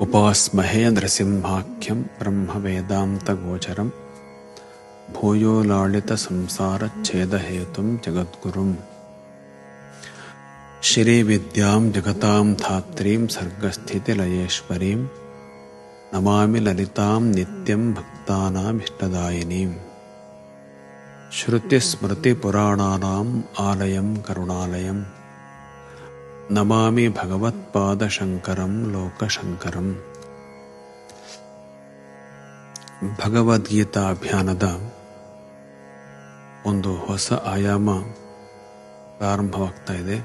उपास्महे नृसिंहाख्यं ब्रह्मवेदान्तगोचरं भूयो लालितसंसारच्छेदहेतुं जगद्गुरुम्। श्रीविद्यां जगतां धात्रीं सर्गस्थितिलयेश्वरीं नमामि ललितां नित्यं भक्तानामिष्टदायिनीम्। श्रुतिस्मृतिपुराणानाम् आलयं करुणालयम् ನಮಾಮಿ ಭಗವತ್ಪಾದಶಂಕರಂ ಲೋಕಶಂಕರಂ ಭಗವದ್ಗೀತಾ ಅಭಿಯಾನದ ಒಂದು ಹೊಸ ಆಯಾಮ ಪ್ರಾರಂಭವಾಗ್ತಾ ಇದೆ.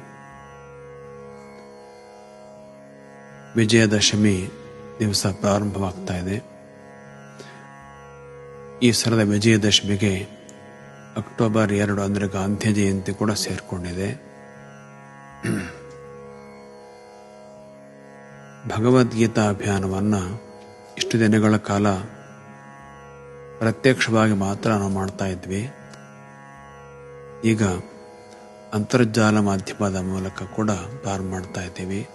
ವಿಜಯದಶಮಿ ದಿವಸ ಪ್ರಾರಂಭವಾಗ್ತಾ ಇದೆ. ಈ ಸಲದ ವಿಜಯದಶಮಿಗೆ ಅಕ್ಟೋಬರ್ ಎರಡು ಅಂದರೆ ಗಾಂಧಿ ಜಯಂತಿ ಕೂಡ ಸೇರಿಕೊಂಡಿದೆ. ಭಗವದ್ಗೀತಾ ಅಭಿಯಾನವನ್ನು ಇಷ್ಟು ದಿನಗಳ ಕಾಲ ಪ್ರತ್ಯಕ್ಷವಾಗಿ ಮಾತ್ರ ನಾವು ಮಾಡ್ತಾ ಇದ್ವಿ. ಈಗ ಅಂತರ್ಜಾಲ ಮಾಧ್ಯಮದ ಮೂಲಕ ಕೂಡ ಪ್ರಾರಂಭ ಮಾಡ್ತಾ ಇದ್ದೀವಿ.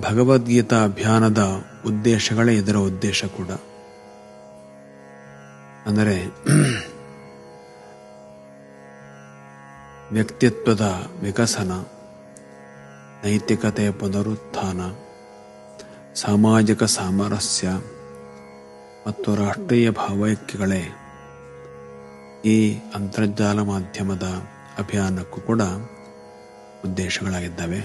ಭಗವದ್ಗೀತಾ ಅಭಿಯಾನದ ಉದ್ದೇಶಗಳೇ ಇದರ ಉದ್ದೇಶ ಕೂಡ. ಅಂದರೆ ವ್ಯಕ್ತಿತ್ವದ ವಿಕಸನ ನೈತಿಕತೆಯ ಪುನರುತ್ಥಾನ, ಸಾಮಾಜಿಕ ಸಾಮರಸ್ಯ ಮತ್ತು ರಾಷ್ಟ್ರೀಯ ಭಾವೈಕ್ಯಗಳೇ ಈ ಅಂತರ್ಜಾಲ ಮಾಧ್ಯಮದ ಅಭಿಯಾನಕ್ಕೂ ಕೂಡ ಉದ್ದೇಶಗಳಾಗಿದ್ದಾವೆ.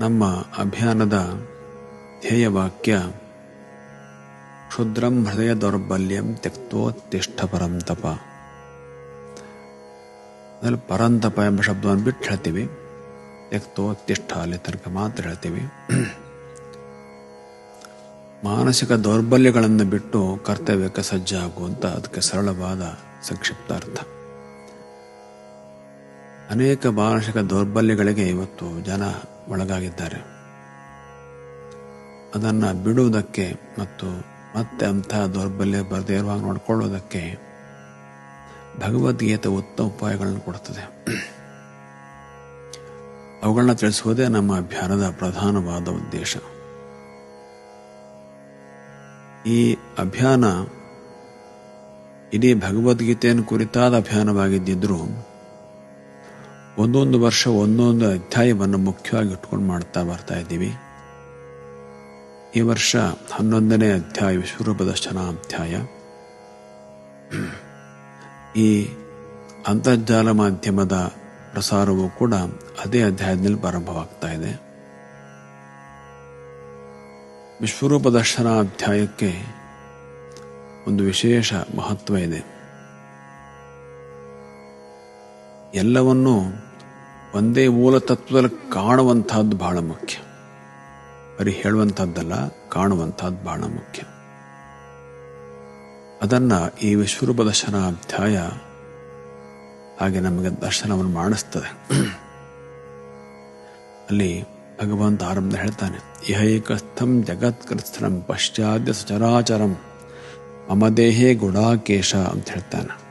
ನಮ್ಮ ಅಭಿಯಾನದ ಧ್ಯೇಯವಾಕ್ಯ, ಕ್ಷುದ್ರಂ ಹೃದಯ ದೌರ್ಬಲ್ಯಂ ತ್ಯಕ್ತೋತ್ತಿಷ್ಠ ಪರಂತಪ. ಅದರಲ್ಲಿ ಪರಂತಪ ಎಂಬ ಶಬ್ದವನ್ನು ಬಿಟ್ಟು ಹೇಳ್ತೀವಿ. ತ್ಯಕ್ತೋತ್ತಿಷ್ಠ ಅಲ್ಲಿ ತನಕ ಮಾತ್ರ ಹೇಳ್ತೀವಿ. ಮಾನಸಿಕ ದೌರ್ಬಲ್ಯಗಳನ್ನು ಬಿಟ್ಟು ಕರ್ತವ್ಯಕ್ಕೆ ಸಜ್ಜಾಗುವಂತ ಅದಕ್ಕೆ ಸರಳವಾದ ಸಂಕ್ಷಿಪ್ತ ಅರ್ಥ ಅನೇಕ ಮಾನಸಿಕ ದೌರ್ಬಲ್ಯಗಳಿಗೆ ಇವತ್ತು ಜನ ಒಳಗಾಗಿದ್ದಾರೆ. ಅದನ್ನು ಬಿಡುವುದಕ್ಕೆ ಮತ್ತು ಮತ್ತೆ ಅಂತಹ ದೌರ್ಬಲ್ಯ ಬರದೇ ಇರುವಾಗ ನೋಡಿಕೊಳ್ಳುವುದಕ್ಕೆ ಭಗವದ್ಗೀತೆ ಉತ್ತಮ ಉಪಾಯಗಳನ್ನು ಕೊಡುತ್ತದೆ. ಅವುಗಳನ್ನ ತಿಳಿಸುವುದೇ ನಮ್ಮ ಅಭಿಯಾನದ ಪ್ರಧಾನವಾದ ಉದ್ದೇಶ. ಈ ಅಭಿಯಾನ ಇಡೀ ಭಗವದ್ಗೀತೆಯನ್ನು ಕುರಿತಾದ ಅಭಿಯಾನವಾಗಿದ್ದಿದ್ರೂ ಒಂದೊಂದು ವರ್ಷ ಒಂದೊಂದು ಅಧ್ಯಾಯವನ್ನು ಮುಖ್ಯವಾಗಿ ಇಟ್ಕೊಂಡು ಮಾಡ್ತಾ ಬರ್ತಾ ಇದ್ದೀವಿ. ಈ ವರ್ಷ ಹನ್ನೊಂದನೇ ಅಧ್ಯಾಯ ವಿಶ್ವರೂಪ ದರ್ಶನ ಅಧ್ಯಾಯ. ಈ ಅಂತರ್ಜಾಲ ಮಾಧ್ಯಮದ ಪ್ರಸಾರವೂ ಕೂಡ ಅದೇ ಅಧ್ಯಾಯದಲ್ಲಿ ಪ್ರಾರಂಭವಾಗ್ತಾ ಇದೆ. ವಿಶ್ವರೂಪ ದರ್ಶನ ಅಧ್ಯಾಯಕ್ಕೆ ಒಂದು ವಿಶೇಷ ಮಹತ್ವ ಇದೆ. ಎಲ್ಲವನ್ನೂ ಒಂದೇ ಮೂಲ ತತ್ವದಲ್ಲಿ ಕಾಣುವಂತಹದ್ದು ಬಹಳ ಮುಖ್ಯ. ಬರೀ ಹೇಳುವಂಥದ್ದಲ್ಲ, ಕಾಣುವಂಥದ್ದು ಬಹಳ ಮುಖ್ಯ. ಅದನ್ನ ಈ ವಿಶ್ವರೂಪ ದರ್ಶನ ಅಧ್ಯಾಯ ಹಾಗೆ ನಮಗೆ ದರ್ಶನವನ್ನು ಮಾಡಿಸ್ತದೆ. ಅಲ್ಲಿ ಭಗವಂತ ಆರಂಭ ಹೇಳ್ತಾನೆ, ಇಹೈಕಸ್ಥಂ ಜಗತ್ಕೃತ್ಸ್ಥಂ ಪಶ್ಚಾದ್ಯ ಸಚರಾಚರಂ ಮಮ ದೇಹೇ ಗುಡಾಕೇಶ ಅಂತ ಹೇಳ್ತಾನೆ.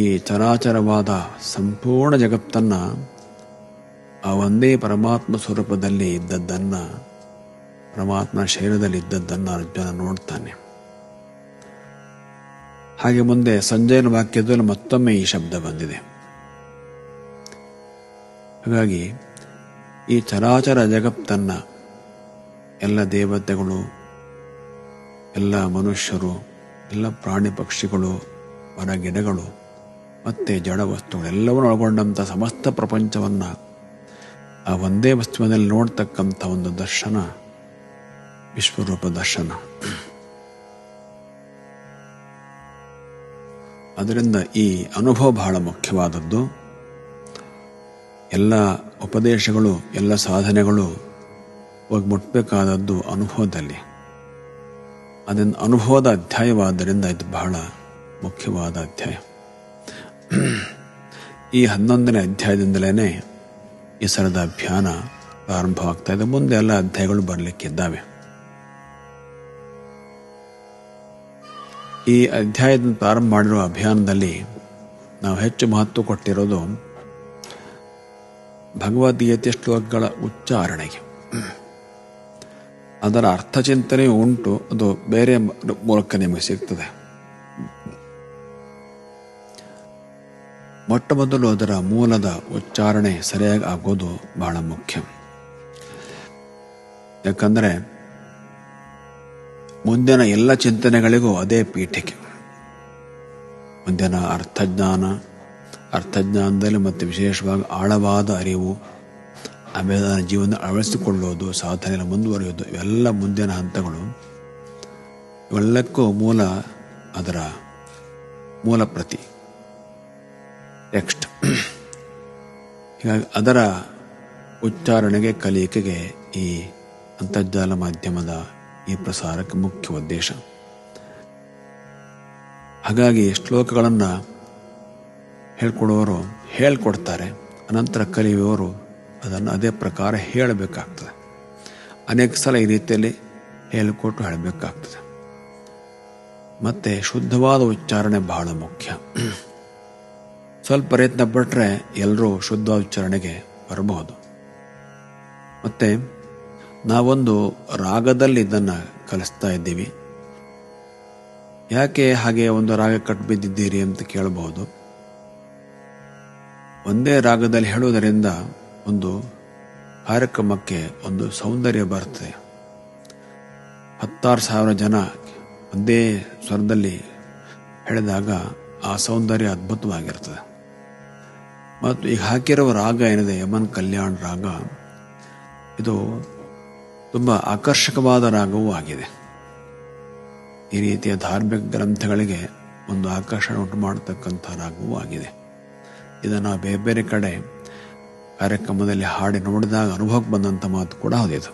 ಈ ಚರಾಚರವಾದ ಸಂಪೂರ್ಣ ಜಗತ್ತನ್ನ ಆ ಒಂದೇ ಪರಮಾತ್ಮ ಸ್ವರೂಪದಲ್ಲಿ ಇದ್ದದ್ದನ್ನ ಪರಮಾತ್ಮ ಶರೀರದಲ್ಲಿ ಇದ್ದದ್ದನ್ನು ಅರ್ಜುನ ನೋಡ್ತಾನೆ. ಹಾಗೆ ಮುಂದೆ ಸಂಜಯನ ವಾಕ್ಯದಲ್ಲಿ ಮತ್ತೊಮ್ಮೆ ಈ ಶಬ್ದ ಬಂದಿದೆ. ಹಾಗಾಗಿ ಈ ಚರಾಚರ ಜಗತ್ತನ್ನು ಎಲ್ಲ ದೇವತೆಗಳು, ಎಲ್ಲ ಮನುಷ್ಯರು, ಎಲ್ಲ ಪ್ರಾಣಿ ಪಕ್ಷಿಗಳು ವನ ಗಿಡಗಳು, ಮತ್ತೆ ಜಡ ವಸ್ತುಗಳು ಎಲ್ಲವನ್ನು ಒಳಗೊಂಡಂಥ ಸಮಸ್ತ ಪ್ರಪಂಚವನ್ನ ಆ ಒಂದೇ ವಸ್ತುವಿನಲ್ಲಿ ನೋಡ್ತಕ್ಕಂಥ ಒಂದು ದರ್ಶನ ವಿಶ್ವರೂಪ ದರ್ಶನ. ಅದರಿಂದ ಈ ಅನುಭವ ಬಹಳ ಮುಖ್ಯವಾದದ್ದು. ಎಲ್ಲ ಉಪದೇಶಗಳು, ಎಲ್ಲ ಸಾಧನೆಗಳು ಹೋಗಿ ಮುಟ್ಟಬೇಕಾದದ್ದು ಅನುಭವದಲ್ಲಿ. ಅದನ್ನು ಅನುಭವದ ಅಧ್ಯಾಯವಾದ್ದರಿಂದ ಇದು ಬಹಳ ಮುಖ್ಯವಾದ ಅಧ್ಯಾಯ. ಈ ಹನ್ನೊಂದನೇ ಅಧ್ಯಾಯದಿಂದಲೇ ಈ ಸರದ ಅಭಿಯಾನ ಪ್ರಾರಂಭವಾಗ್ತಾ ಇದೆ. ಮುಂದೆ ಎಲ್ಲ ಅಧ್ಯಾಯಗಳು ಬರಲಿಕ್ಕಿದ್ದಾವೆ ಈ ಅಧ್ಯಾಯದ ಪ್ರಾರಂಭ ಮಾಡಿರುವ ಅಭಿಯಾನದಲ್ಲಿ ನಾವು ಹೆಚ್ಚು ಮಹತ್ವ ಕೊಟ್ಟಿರೋದು ಭಗವದ್ಗೀತೆ ಶ್ಲೋಕಗಳ ಉಚ್ಚಾರಣೆಗೆ. ಅದರ ಅರ್ಥ ಚಿಂತನೆ ಉಂಟು, ಅದು ಬೇರೆ ಮೂಲಕ ನಿಮಗೆ ಸಿಗ್ತದೆ. ಮೊಟ್ಟ ಮೊದಲು ಅದರ ಮೂಲದ ಉಚ್ಚಾರಣೆ ಸರಿಯಾಗಿ ಆಗೋದು ಬಹಳ ಮುಖ್ಯ. ಯಾಕಂದರೆ ಮುಂದಿನ ಎಲ್ಲ ಚಿಂತನೆಗಳಿಗೂ ಅದೇ ಪೀಠಿಕೆ. ಮುಂದಿನ ಅರ್ಥಜ್ಞಾನ, ಅರ್ಥಜ್ಞಾನದಲ್ಲಿ ಮತ್ತು ವಿಶೇಷವಾಗಿ ಆಳವಾದ ಅರಿವು, ಆಮೇಲೆ ಜೀವನ ಅಳವಡಿಸಿಕೊಳ್ಳೋದು ಸಾಧನೆ ಮುಂದುವರಿಯೋದು, ಇವೆಲ್ಲ ಮುಂದಿನ ಹಂತಗಳು. ಇವೆಲ್ಲಕ್ಕೂ ಮೂಲ ಅದರ ಮೂಲ ಪ್ರತಿ. ನೆಕ್ಸ್ಟ್ ಹೀಗಾಗಿ ಅದರ ಉಚ್ಚಾರಣೆಗೆ, ಕಲಿಕೆಗೆ ಈ ಅಂತರ್ಜಾಲ ಮಾಧ್ಯಮದ ಈ ಪ್ರಸಾರಕ್ಕೆ ಮುಖ್ಯ ಉದ್ದೇಶ. ಹಾಗಾಗಿ ಶ್ಲೋಕಗಳನ್ನು ಹೇಳ್ಕೊಡುವವರು ಹೇಳ್ಕೊಡ್ತಾರೆ, ಅನಂತರ ಕಲಿಯುವವರು ಅದನ್ನು ಅದೇ ಪ್ರಕಾರ ಹೇಳಬೇಕಾಗ್ತದೆ. ಅನೇಕ ಸಲ ಈ ರೀತಿಯಲ್ಲಿ ಹೇಳಿಕೊಟ್ಟು ಹೇಳಬೇಕಾಗ್ತದೆ. ಮತ್ತು ಶುದ್ಧವಾದ ಉಚ್ಚಾರಣೆ ಬಹಳ ಮುಖ್ಯ. ಸ್ವಲ್ಪ ಪ್ರಯತ್ನ ಪಟ್ಟರೆ ಎಲ್ಲರೂ ಶುದ್ಧ ಉಚ್ಚಾರಣೆಗೆ ಬರಬಹುದು. ಮತ್ತು ನಾವೊಂದು ರಾಗದಲ್ಲಿ ಇದನ್ನು ಕಲಿಸ್ತಾ ಇದ್ದೀವಿ. ಯಾಕೆ ಹಾಗೆ ಒಂದು ರಾಗ ಕಟ್ಟಿಬಿದ್ದಿದ್ದೀರಿ ಅಂತ ಕೇಳಬಹುದು. ಒಂದೇ ರಾಗದಲ್ಲಿ ಹೇಳುವುದರಿಂದ ಒಂದು ಕಾರ್ಯಕ್ರಮಕ್ಕೆ ಒಂದು ಸೌಂದರ್ಯ ಬರ್ತದೆ ಹತ್ತಾರು ಸಾವಿರ ಜನ ಒಂದೇ ಸ್ವರದಲ್ಲಿ ಹೇಳಿದಾಗ ಆ ಸೌಂದರ್ಯ ಅದ್ಭುತವಾಗಿರ್ತದೆ. ಮತ್ತು ಈಗ ಹಾಕಿರುವ ರಾಗ ಏನಿದೆ? ಯಮನ್ ಕಲ್ಯಾಣ್ ರಾಗ. ಇದು ತುಂಬ ಆಕರ್ಷಕವಾದ ರಾಗವೂ ಆಗಿದೆ. ಈ ರೀತಿಯ ಧಾರ್ಮಿಕ ಗ್ರಂಥಗಳಿಗೆ ಒಂದು ಆಕರ್ಷಣೆ ಉಂಟು ಮಾಡತಕ್ಕಂಥ ರಾಗವೂ ಆಗಿದೆ. ಇದನ್ನು ಬೇರೆ ಬೇರೆ ಕಡೆ ಕಾರ್ಯಕ್ರಮದಲ್ಲಿ ಹಾಡಿ ನೋಡಿದಾಗ ಅನುಭವಕ್ಕೆ ಬಂದಂಥ ಮಾತು ಕೂಡ ಹೌದಿದು.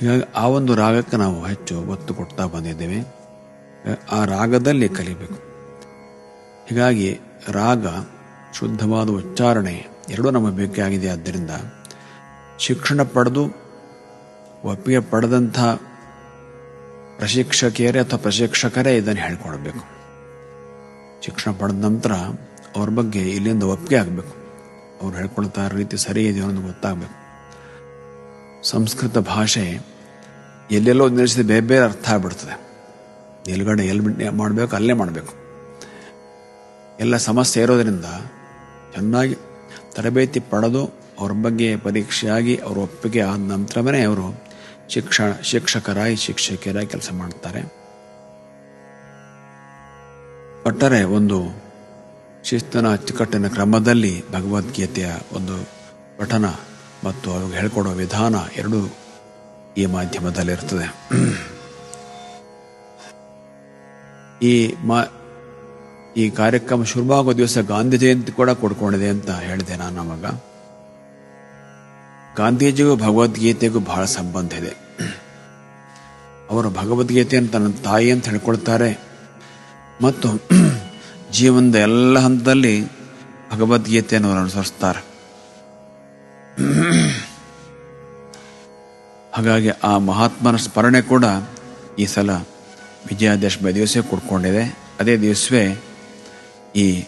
ಹೀಗಾಗಿ ಆ ಒಂದು ರಾಗಕ್ಕೆ ನಾವು ಹೆಚ್ಚು ಒತ್ತು ಕೊಡ್ತಾ ಬಂದಿದ್ದೇವೆ. ಆ ರಾಗದಲ್ಲಿ ಕಲಿಬೇಕು. ಹೀಗಾಗಿ ರಾಗ ಶುದ್ಧವಾದ ಉಚ್ಚಾರಣೆ ಎರಡೂ ನಮಗೆ ಬೇಕಾಗಿದೆ. ಆದ್ದರಿಂದ ಶಿಕ್ಷಣ ಪಡೆದು ಒಪ್ಪಿಗೆ ಪಡೆದಂಥ ಪ್ರಶಿಕ್ಷಕಿಯರೇ ಅಥವಾ ಪ್ರಶಿಕ್ಷಕರೇ ಇದನ್ನು ಹೇಳ್ಕೊಡ್ಬೇಕು. ಶಿಕ್ಷಣ ಪಡೆದ ನಂತರ ಅವ್ರ ಬಗ್ಗೆ ಇಲ್ಲಿಂದ ಒಪ್ಪಿಗೆ ಆಗಬೇಕು. ಅವ್ರು ಹೇಳ್ಕೊಳ್ತಾ ರೀತಿ ಸರಿ ಇದೆಯೋ ಅನ್ನೋದು ಗೊತ್ತಾಗಬೇಕು. ಸಂಸ್ಕೃತ ಭಾಷೆ ಎಲ್ಲೆಲ್ಲೋ ನಿಲ್ಲಿಸಿದ ಬೇರೆ ಬೇರೆ ಅರ್ಥ ಆಗ್ಬಿಡ್ತದೆ. ಎಲ್ಗಡೆ ಎಲ್ಲಿ ಮಾಡಬೇಕು, ಅಲ್ಲೇ ಮಾಡಬೇಕು. ಎಲ್ಲ ಸಮಸ್ಯೆ ಇರೋದರಿಂದ ಚೆನ್ನಾಗಿ ತರಬೇತಿ ಪಡೆದು ಅವ್ರ ಬಗ್ಗೆ ಪರೀಕ್ಷೆಯಾಗಿ ಅವ್ರ ಒಪ್ಪಿಗೆ ಆದ ನಂತರವೇ ಅವರು ಶಿಕ್ಷಣ ಶಿಕ್ಷಕರಾಗಿ ಶಿಕ್ಷಕಿಯರಾಗಿ ಕೆಲಸ ಮಾಡ್ತಾರೆ. ಒಟ್ಟಾರೆ ಒಂದು ಶಿಸ್ತನ ಅಚ್ಚುಕಟ್ಟಿನ ಕ್ರಮದಲ್ಲಿ ಭಗವದ್ಗೀತೆಯ ಒಂದು ಪಠನ ಮತ್ತು ಅವ್ರಿಗೆ ಹೇಳ್ಕೊಡೋ ವಿಧಾನ ಎರಡೂ ಈ ಮಾಧ್ಯಮದಲ್ಲಿರ್ತದೆ. ಈ ಮಾ ಈ ಕಾರ್ಯಕ್ರಮ ಶುರುವಾಗೋ ದಿವಸ ಗಾಂಧಿ ಜಯಂತಿ ಕೂಡ ಕೊಡ್ಕೊಂಡಿದೆ ಅಂತ ಹೇಳಿದೆ ನಾನು ಅವಾಗ. ಗಾಂಧೀಜಿಗೂ ಭಗವದ್ಗೀತೆಗೂ ಬಹಳ ಸಂಬಂಧ ಇದೆ. ಅವರು ಭಗವದ್ಗೀತೆಯನ್ನು ತನ್ನ ತಾಯಿ ಅಂತ ಹೇಳ್ಕೊಳ್ತಾರೆ. ಮತ್ತು ಜೀವನದ ಎಲ್ಲ ಹಂತದಲ್ಲಿ ಭಗವದ್ಗೀತೆಯನ್ನು ಅವರು ಅನುಸರಿಸ್ತಾರೆ ಹಾಗಾಗಿ ಆ ಮಹಾತ್ಮನ ಸ್ಮರಣೆ ಕೂಡ ಈ ಸಲ ವಿಜಯದಶಮಿ ದಿವಸ ಕೊಡ್ಕೊಂಡಿದೆ. ಅದೇ ದಿವಸವೇ ಈ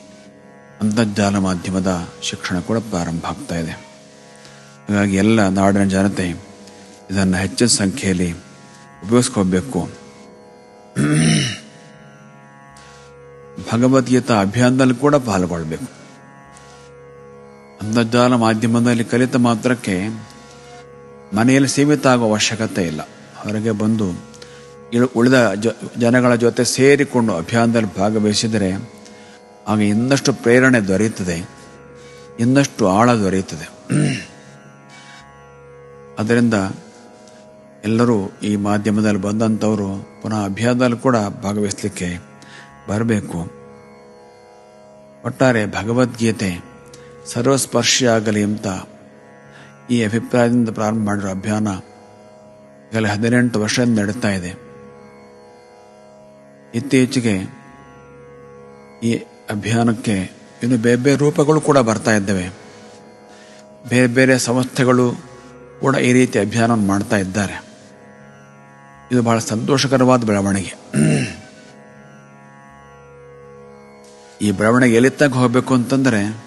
ಅಂತರ್ಜಾಲ ಮಾಧ್ಯಮದ ಶಿಕ್ಷಣ ಕೂಡ ಪ್ರಾರಂಭ ಆಗ್ತಾ ಇದೆ. ಹಾಗಾಗಿ ಎಲ್ಲ ನಾಡಿನ ಜನತೆ ಇದನ್ನು ಹೆಚ್ಚಿನ ಸಂಖ್ಯೆಯಲ್ಲಿ ಉಪಯೋಗಿಸ್ಕೋಬೇಕು ಭಗವದ್ಗೀತಾ ಅಭಿಯಾನದಲ್ಲಿ ಕೂಡ ಪಾಲ್ಗೊಳ್ಬೇಕು. ಅಂತರ್ಜಾಲ ಮಾಧ್ಯಮದಲ್ಲಿ ಕಲಿತ ಮಾತ್ರಕ್ಕೆ ಮನೆಯಲ್ಲಿ ಸೀಮಿತ ಆಗುವ ಅವಶ್ಯಕತೆ ಇಲ್ಲ. ಹೊರಗೆ ಬಂದು ಉಳಿದ ಜನಗಳ ಜೊತೆ ಸೇರಿಕೊಂಡು ಅಭಿಯಾನದಲ್ಲಿ ಭಾಗವಹಿಸಿದರೆ ಆಗ ಇನ್ನಷ್ಟು ಪ್ರೇರಣೆ ದೊರೆಯುತ್ತದೆ. ಇನ್ನಷ್ಟು ಆಳ ದೊರೆಯುತ್ತದೆ. ಅದರಿಂದ ಎಲ್ಲರೂ ಈ ಮಾಧ್ಯಮದಲ್ಲಿ ಬಂದಂಥವರು ಪುನಃ ಅಭಿಯಾನದಲ್ಲಿ ಕೂಡ ಭಾಗವಹಿಸಲಿಕ್ಕೆ ಬರಬೇಕು. ಒಟ್ಟಾರೆ ಭಗವದ್ಗೀತೆ ಸರ್ವಸ್ಪರ್ಶಿಯಾಗಲಿ ಅಂತ ಈ ಅಭಿಪ್ರಾಯದಿಂದ ಪ್ರಾರಂಭ ಮಾಡಿರೋ ಅಭಿಯಾನ ಈಗಲೇ ಹದಿನೆಂಟು ವರ್ಷದಿಂದ ನಡೀತಾ ಇದೆ. ಇತ್ತೀಚೆಗೆ ಈ ಅಭಿಯಾನಕ್ಕೆ ಇನ್ನು ಬೇರೆ ಬೇರೆ ರೂಪಗಳು ಕೂಡ ಬರ್ತಾ ಇದ್ದಾವೆ. ಬೇರೆ ಬೇರೆ ಸಂಸ್ಥೆಗಳು ಕೂಡ ಈ ರೀತಿ ಅಭಿಯಾನವನ್ನು ಮಾಡ್ತಾ ಇದ್ದಾರೆ. ಇದು ಬಹಳ ಸಂತೋಷಕರವಾದ ಬೆಳವಣಿಗೆ. ಈ ಬೆಳವಣಿಗೆ ಎಲ್ಲಿ ತನಕ ಹೋಗಬೇಕು ಅಂತಂದರೆ,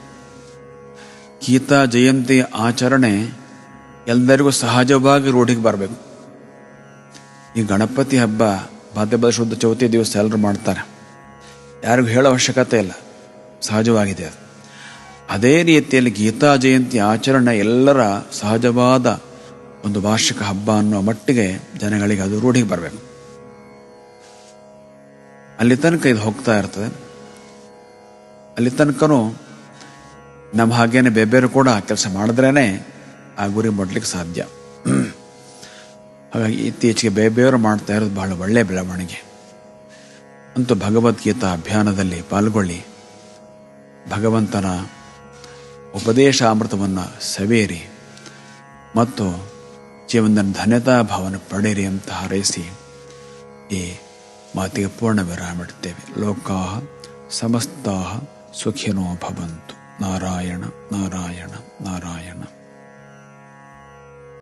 ಗೀತಾ ಜಯಂತಿ ಆಚರಣೆ ಎಲ್ಲರಿಗೂ ಸಹಜವಾಗಿ ರೂಢಿಗೆ ಬರಬೇಕು. ಈ ಗಣಪತಿ ಹಬ್ಬ ಭಾದ್ಯಪದ ಶುದ್ಧ ಚೌತಿ ದಿವಸ ಎಲ್ಲರೂ ಮಾಡ್ತಾರೆ. ಯಾರಿಗೂ ಹೇಳೋ ಅವಶ್ಯಕತೆ ಇಲ್ಲ. ಸಹಜವಾಗಿದೆ ಅದು. ಅದೇ ರೀತಿಯಲ್ಲಿ ಗೀತಾ ಜಯಂತಿ ಆಚರಣೆ ಎಲ್ಲರ ಸಹಜವಾದ ಒಂದು ವಾರ್ಷಿಕ ಹಬ್ಬ ಅನ್ನೋ ಮಟ್ಟಿಗೆ ಜನಗಳಿಗೆ ಅದು ರೂಢಿಗೆ ಬರಬೇಕು. ಅಲ್ಲಿ ತನಕ ಇದು ಹೋಗ್ತಾ ಇರ್ತದೆ. ಅಲ್ಲಿ ತನಕನೂ ನಮ್ಮ ಹಾಗೇನೆ ಬೇಬೇರು ಕೂಡ ಕೆಲಸ ಮಾಡಿದ್ರೇನೆ ಆ ಗುರಿ ಮುಟ್ಲಿಕ್ಕೆ ಸಾಧ್ಯ. ಹಾಗಾಗಿ ಇತ್ತೀಚೆಗೆ ಬೇಬೇರು ಮಾಡ್ತಾ ಇರೋದು ಬಹಳ ಒಳ್ಳೆಯ ಬೆಳವಣಿಗೆ. ಅಂತೂ ಭಗವದ್ಗೀತಾ ಅಭಿಯಾನದಲ್ಲಿ ಪಾಲ್ಗೊಳ್ಳಿ. ಭಗವಂತನ ಉಪದೇಶ ಅಮೃತವನ್ನು ಸವೇರಿ ಮತ್ತು ಜೀವನದ ಧನ್ಯತಾ ಭಾವನೆ ಪಡೆಯಿರಿ ಅಂತ ಹಾರೈಸಿ ಈ ಮಾತಿಗೆ ಪೂರ್ಣ ವಿರಾಮ ಇಡ್ತೇವೆ. ಲೋಕಾ ಸಮಸ್ತಾ ಸುಖಿನೋ ಭವಂತು. ನಾರಾಯಣ ನಾರಾಯಣ ನಾರಾಯಣ.